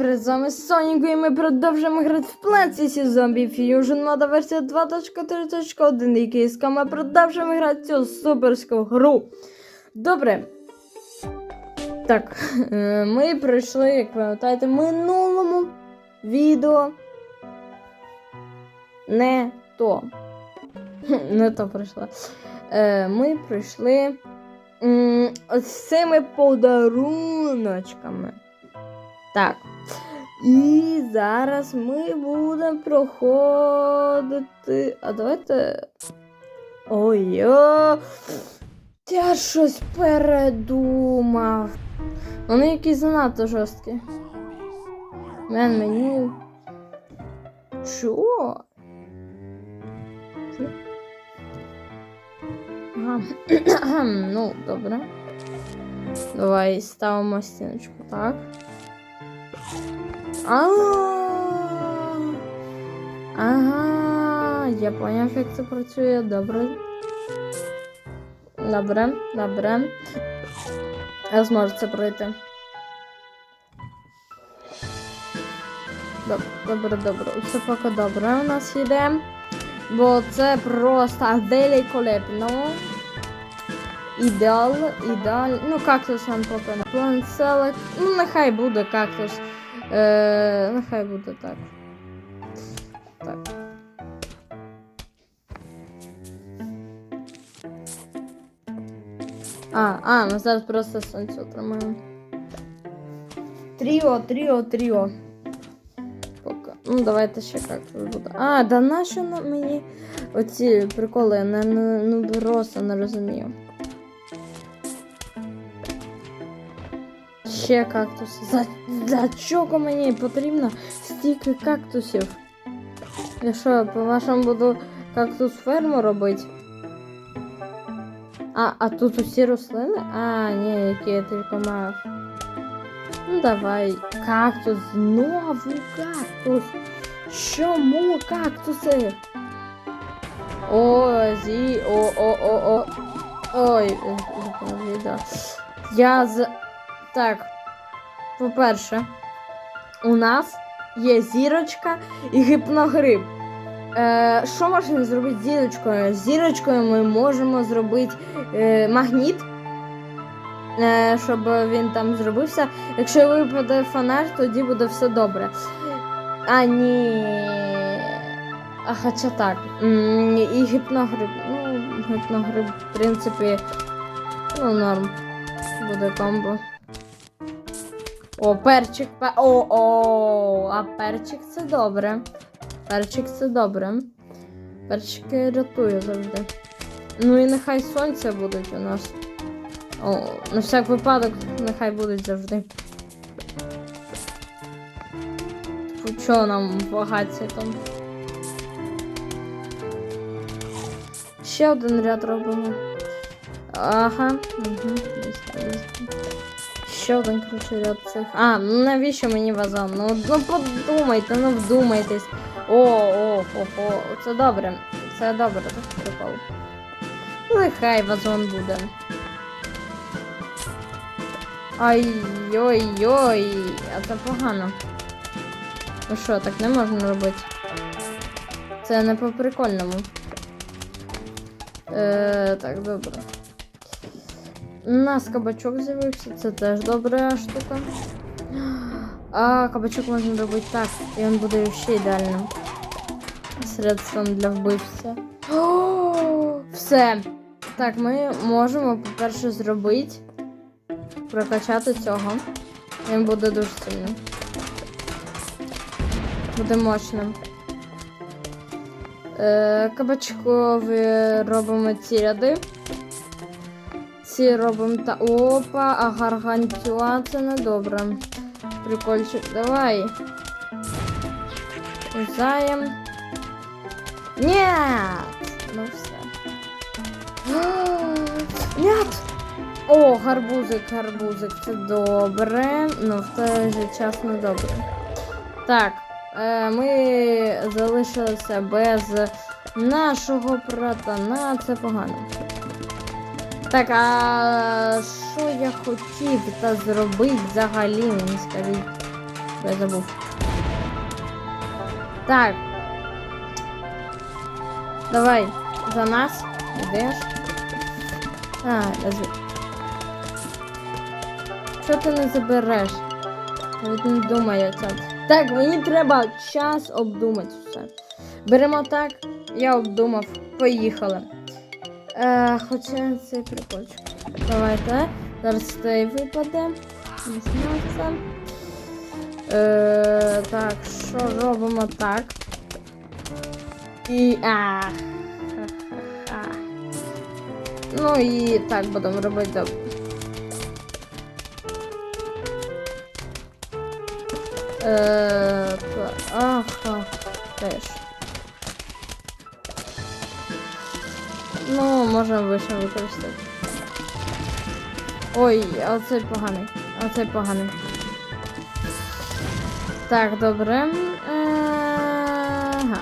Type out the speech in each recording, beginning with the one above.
привіт, з вами Соніку і ми продовжуємо грати в Plants vs. Zombie Fusion мода версія 2.4.1, який з ми продовжуємо грати цю суперську гру. Добре. Так, е, ми пройшли, як пам'ятаєте, минулому відео. Не то. Не то пройшла. Е, Ми пройшли ось цими подаруночками. Так. І зараз ми будемо проходити. А давайте. Ой-о! Я щось передумав. Вони якісь занадто жорсткі. Мен меню. Чо? Що? Ага. ну, добре. Давай ставимо стіночку, так. А. Ага, я поняв, як це працює. Добре. Добре, добре. Я зможу це пройти. Добре, добре. Все поки добре у нас йде. Бо це просто великолепно. Ідеал, ідеаль. Ну, кактус нам на план селек. Ну, нехай буде кактус. Е, нехай буде так. Так. А, а, ми зараз просто сонце отримаємо. Тріо, тріо, тріо. Поки. Ну, давайте ще кактус буде. А, да нащо на мені оці приколи? Я не, не, ну, просто не розумію. Ще кактуси. За, за чого мені потрібно стільки кактусів? Я що, по-вашому буду кактус ферму робити? А, а тут усі рослини? А, ні, які я тільки мав. Ну давай. Кактус. Знову кактус. Чому кактуси? О, зі. О, о, о, о. Ой, відео. Я з. Так. По-перше, у нас є зірочка і гіпногриб. Е, що можна зробити з зірочкою? З зірочкою ми можемо зробити е, магніт, е, щоб він там зробився. Якщо випаде фонарь, тоді буде все добре. А ні. А хоча так. І гіпногриб. Ну, гіпногриб, в принципі, ну, норм. Буде комбо. О, перчик. пе- О, о, а перчик це добре. Перчик це добре. Перчики рятує завжди. Ну і нехай сонця будуть у нас. О, на всяк випадок, нехай будуть завжди. Типу, Чого нам багаті там? Ще один ряд робимо. Ага. Угу. Коротше, ряд цих. А, ну навіщо мені вазон? Ну, ну подумайте, ну вдумайтесь. О, о, о, о, це добре. Це добре, так прикол. Ну, вазон буде. Ай-ой-ой, а це погано. Ну що, так не можна робити. Це не по прикольному. Е, так, добре. У нас кабачок з'явився, це теж добра штука. А кабачок можна робити так, і він буде ще ідеальним. Средством для вбивця. О, Все. Так, ми можемо, по-перше, зробити. Прокачати цього. Він буде дуже сильним. Буде мощним. Е, кабачкові робимо ці ряди. Ці робимо та. Опа, а гаргантюа це не добре. Прикольчик, давай. Заєм. Нет! Ну все. Нет! О, гарбузик, гарбузик, це добре. Ну, в той же час не добре. Так, е, ми залишилися без нашого братана, це погано. Так, а що я хотів та зробити взагалі, мені скажіть? Я забув. Так. Давай, за нас. Ідеш. А, назви. Що ти не забереш? Навіть не думає це. Так, мені треба час обдумати все. Беремо так, я обдумав. Поїхали. Е, хоча це прикольчик. Давайте. Зараз цей випаде. Не знаю. Е, так, що робимо так? І. А. Ну і так будемо робити. Е, та- ага, теж. Ну, можна вище використати. Ой, а цей поганий. А поганий. Так, добре. Ага.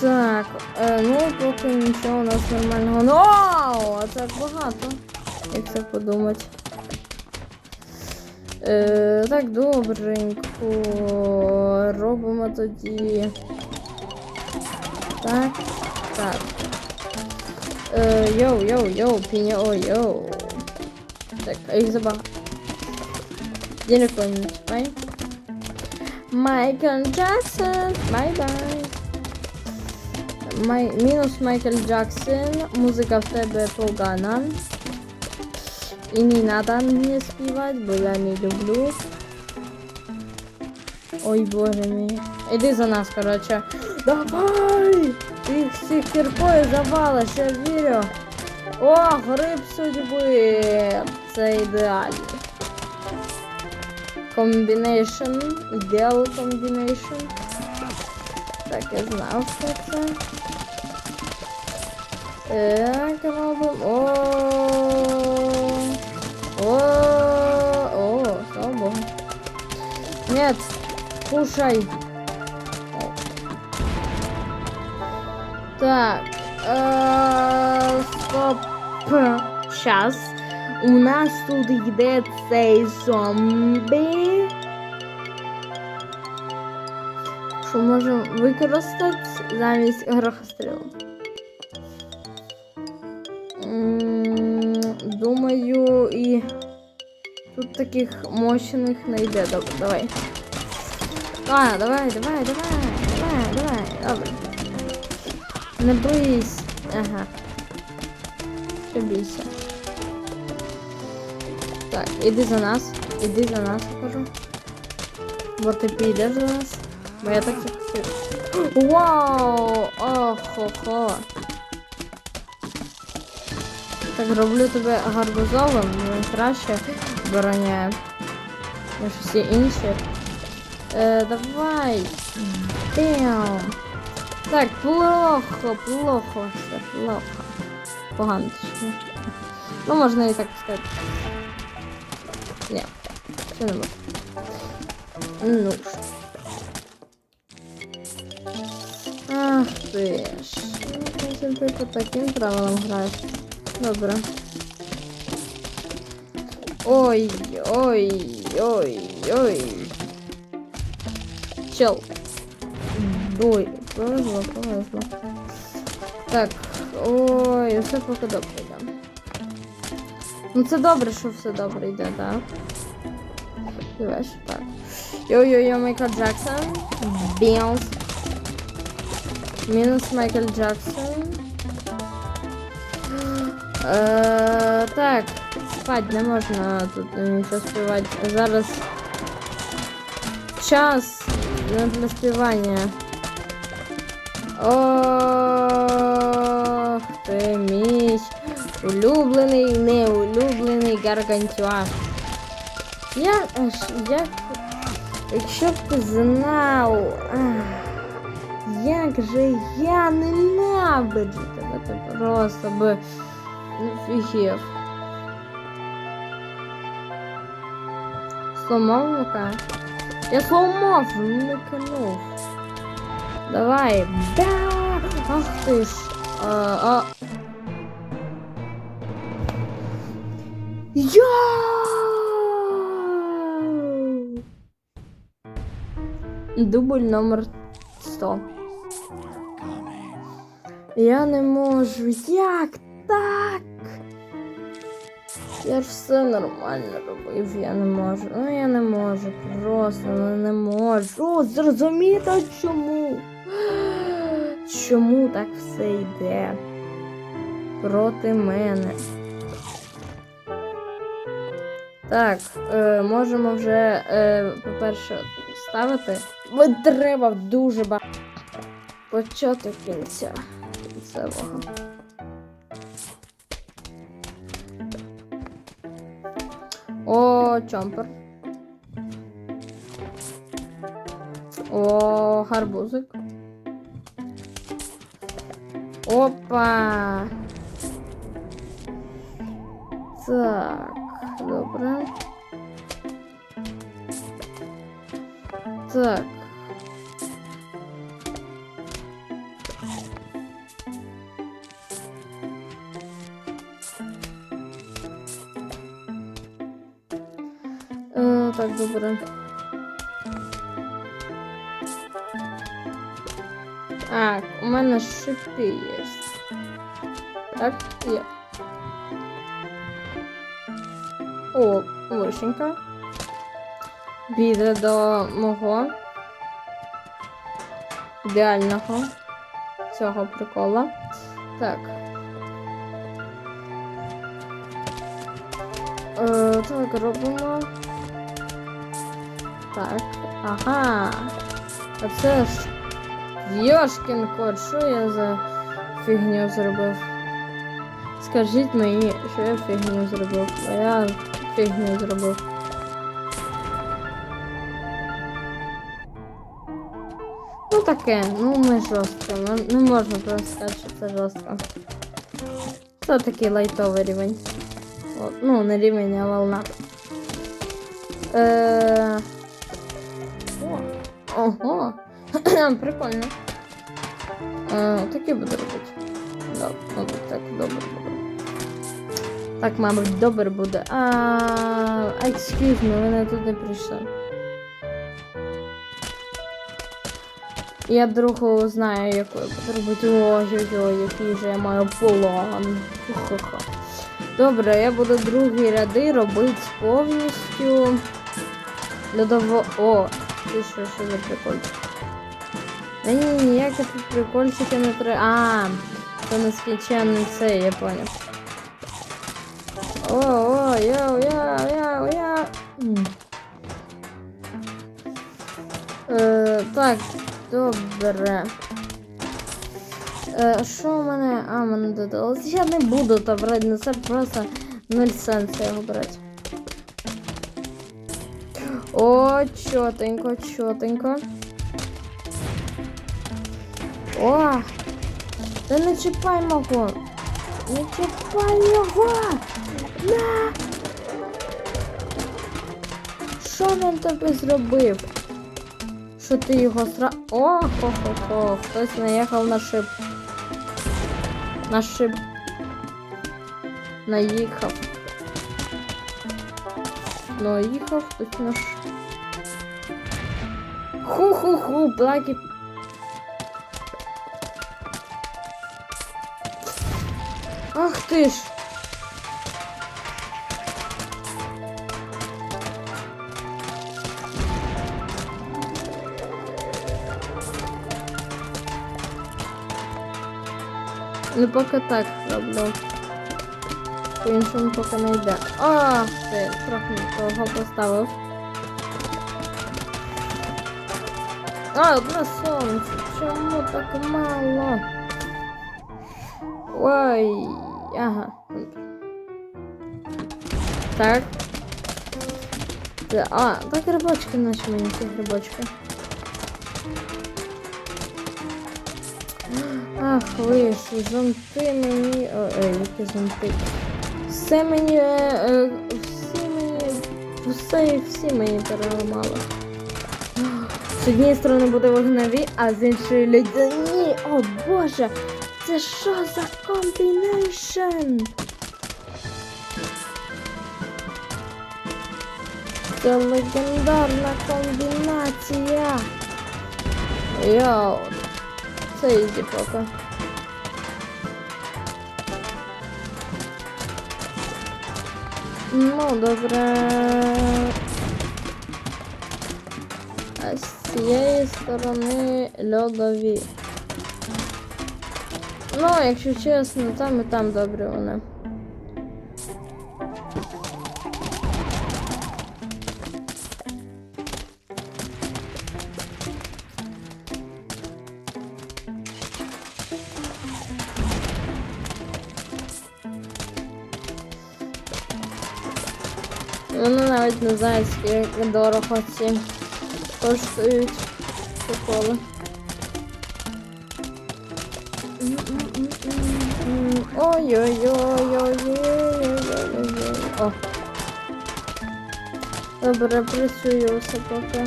Так, е, ну поки нічого у нас нормального. Ну, а так багато. Як це подумати. Е, так, добренько. Робимо тоді. Так, так. Е, йоу, йоу, йоу, піня, ой, йоу. Так, а їх забагато. Денег не чіпай. Майкл Джексон, бай-бай. Май... Мінус Майкл Джексон, музика в тебе погана. І не надо мені співати, бо я не люблю. Ой, боже мій. Іди за нас, короче. Давай! Їх всіх кіркою завала, ще вірю. О, гриб судьби. Це ідеально. Комбінейшн. Ідеал комбінейшн. Так, я знав, що це. Так, робимо. О. О. О, слава богу. Нет, кушай. Так. Е, стоп. Сейчас. У нас тут йде цей зомбі. Що можемо використати замість грохострілу. Думаю, і тут таких мощних не йде. Добре, давай. А, давай, давай, давай, давай, давай, добре. Не бойся. Ага. Що бійся. Так, іди за нас. Іди за нас, я кажу. Бо ти підеш за нас. Бо я так хотів. Вау! Охо-хо. Так, роблю тебе гарбузовим, він краще обороняє. Ніж всі інші. Е, давай. Бам. Так, плохо, плохо все, плохо. Погано точно. Ну, можна і так сказати. Ні, це не можна. Ну ж. Ах ти ж. Ну, це ти по таким правилам граєш. Добре. Ой, ой, ой, ой. Чел. Ой, повезло, повезло. Так, ой, все поки добре йде. Ну це добре, що все добре йде, так? Дивиш, так. Йо-йо-йо, Майкл Джексон. Бінс. Мінус Майкл Джексон. Е, так, спать не можна тут нічого співати. Зараз час не для співання. Ох ти мій улюблений, неулюблений гаргантюа. Я як. Якщо б ти знав, як же я ненавиджу тебе, ти просто би офігів. Сломав вмикає? Я сломав, вмикнув. Давай. Да! Ах ты ж. А, а... Йоу! Дубль номер 100. Я не можу. Як так? Я ж все нормально робив, я не можу. Ну я не можу. Просто ну, не можу. О, Зрозуміти чому. Чому так все йде? Проти мене. Так, е, можемо вже, е, по-перше, ставити. Бо треба дуже багато. Початок кінця. Кінцевого. О, чомпер. О, гарбузик. Опа. Так, добре. Так. Так, у мене шипи є. Так, є. О, вишенька. Піде до мого ідеального цього прикола. Так. Е, так, робимо. Так, ага. Оце ж Йошкін кот, що я за фігню зробив? Скажіть мені, що я фігню зробив. А я фігню зробив. Ну таке, ну не жорстко. Ну, не можна просто сказати, що це жорстко. Це такий лайтовий рівень. От, ну, не рівень, а волна. Е... Ого. Прикольно. Е, так і буду робити. Да, мабуть, так добре буде. Так, мабуть, добре буде. А, excuse me, ви не туди прийшли. Я другу знаю, яку я буду робити. Ой-ой-ой, який же я маю. Хо-хо-хо. Добре, я буду другі ряди робити повністю. Льодово... О, ти що, що за прикольчик? Да ні, ніякі тут прикольчики не треба. А, це нескінченний це, я поняв. О, о, йоу, йоу, йоу. М. Е, так, добре. Е, що у мене? А, мене додалось. Я не буду то брати, ну це просто нуль сенсу його брати. О, чотенько, чотенько. О! Та не чіпай мого! Не чіпай його! На! Що він тобі зробив? Що ти його сра... О, хо-хо-хо, хтось наїхав на шип. На шип. Наїхав. Наїхав хтось на шип. Ху-ху-ху, плаки. Ти ж. Ну поки так роблю. По-іншому поки не йде. Ах ти, трохи того поставив. А, одне сонце. Чому так мало? Ой, ага. Так. Та- А, так грибочки наші мені ці грибочки. Ах, ви ж, зонти мені. Ой, які зонти. Все мені. Е, е, всі мені. Все, всі мені переламали. З однієї сторони буде вогневі, а з іншої льодяні. О боже! Це що за комбінейшн? Це легендарна комбінація. Йоу. Це ізі поки. Ну, добре. А з цієї сторони льодові. Ну, якщо чесно, там і там добре вони. Вони навіть не знають, скільки дорого ці коштують приколи. Ой-ой-ой-ой-ой-ой-ой-ой. О. Добре, працюю все поки.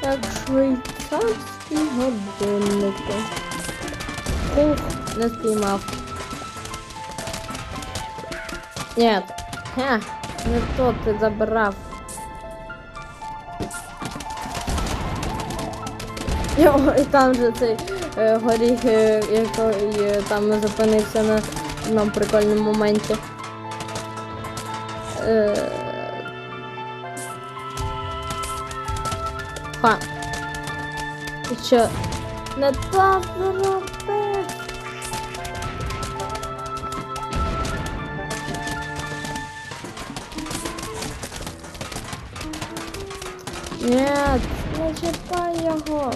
Так, швейцарські годинники. Ух, не спіймав. Нет. Ха, не то ти забрав. Йо, і там же цей горіх, е, який е, там зупинився на, на прикольному моменті. Е, Ха. Ти що? Не так зробив. Нет, не чіпай його.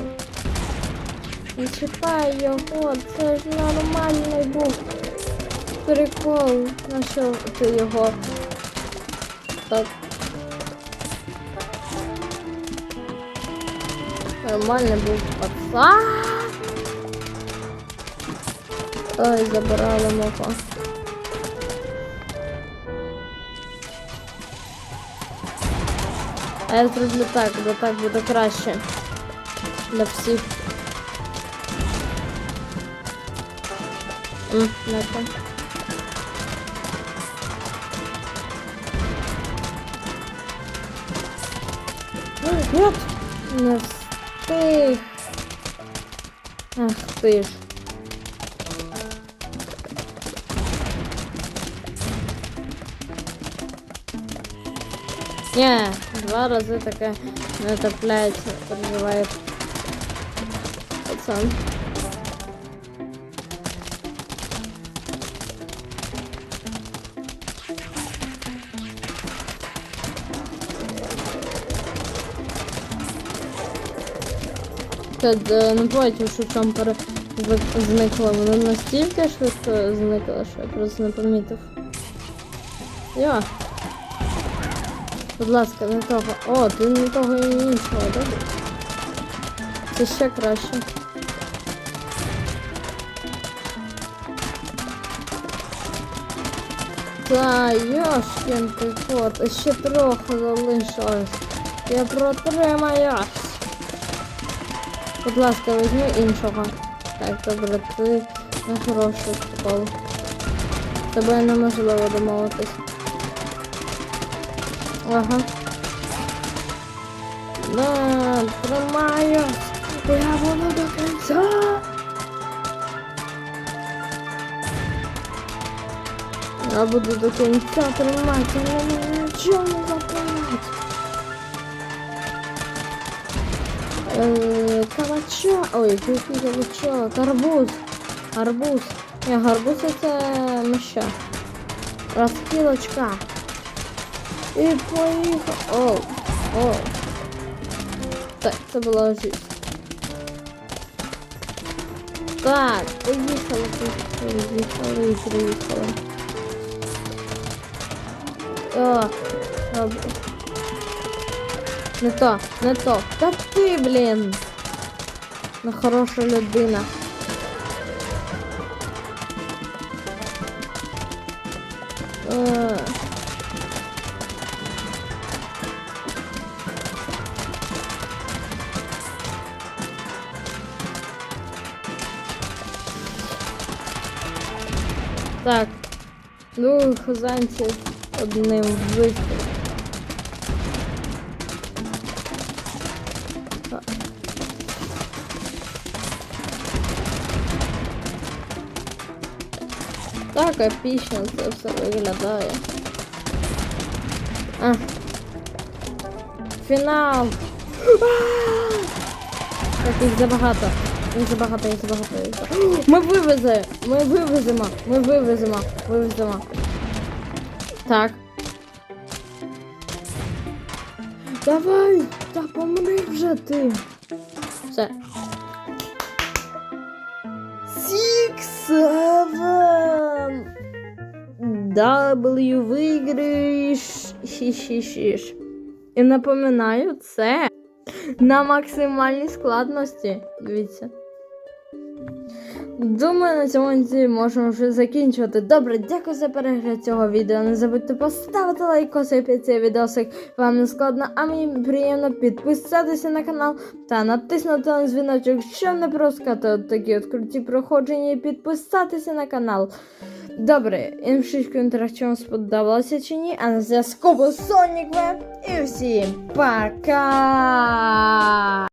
Не чіпай його, це ж нормальний був прикол. На що ти його так? Нормальний був пацан. Ой, забирали мопа. А я зроблю так, бо так буде краще. Для всіх. М, не то. Ой, Нет! Не встиг. Ах ти ж. Ні, два рази таке не трапляється, переживає пацан. Тут е, не бачив, що чомпери зник- зникли. Вони настільки швидко зникли, що я просто не помітив. Йо. Будь ласка, не того. О, ти не того і іншого, добре? Це ще краще. Та, йошкін ти кот, ще трохи залишилось. Я протримаюсь. Будь ласка, візьми іншого. Так, добре, ти на хороший прикол. З тобою неможливо домовитись. Ага. Да, тримаюсь. Я буду до кінця. Я буду до кінця тримати, мене нічого не запалять. Калача. Ой, який калачок. Арбуз. Арбуз. Ні, гарбуз це меща. Розхилочка. І поїхав. О, о. Так, це була життя. Так, поїхали, поїхали, приїхали. О, добре. Не то, не то. Та ти, блін. На хороша людина. Е. Так. Ну, хазанців одним вистрілом. Так епічно це все виглядає. А. Фінал. Так, їх забагато. Їх забагато, їх забагато, їх забагато. Ми вивеземо! Ми вивеземо! Ми вивеземо! Вивеземо. Так. Давай! Та помри вже ти! W виграш. І напоминаю, це на максимальній складності. Дивіться. Думаю, на цьому можемо вже закінчувати. Добре, дякую за перегляд цього відео. Не забудьте поставити лайкоси під цей відосик. Вам не складно, а мені приємно підписатися на канал та натиснути на дзвіночок, щоб не пропускати такі от круті проходження і підписатися на канал. Добре, чи вам сподобалося чи ні. А на зв'язку був Сонік Веб. І всім пока!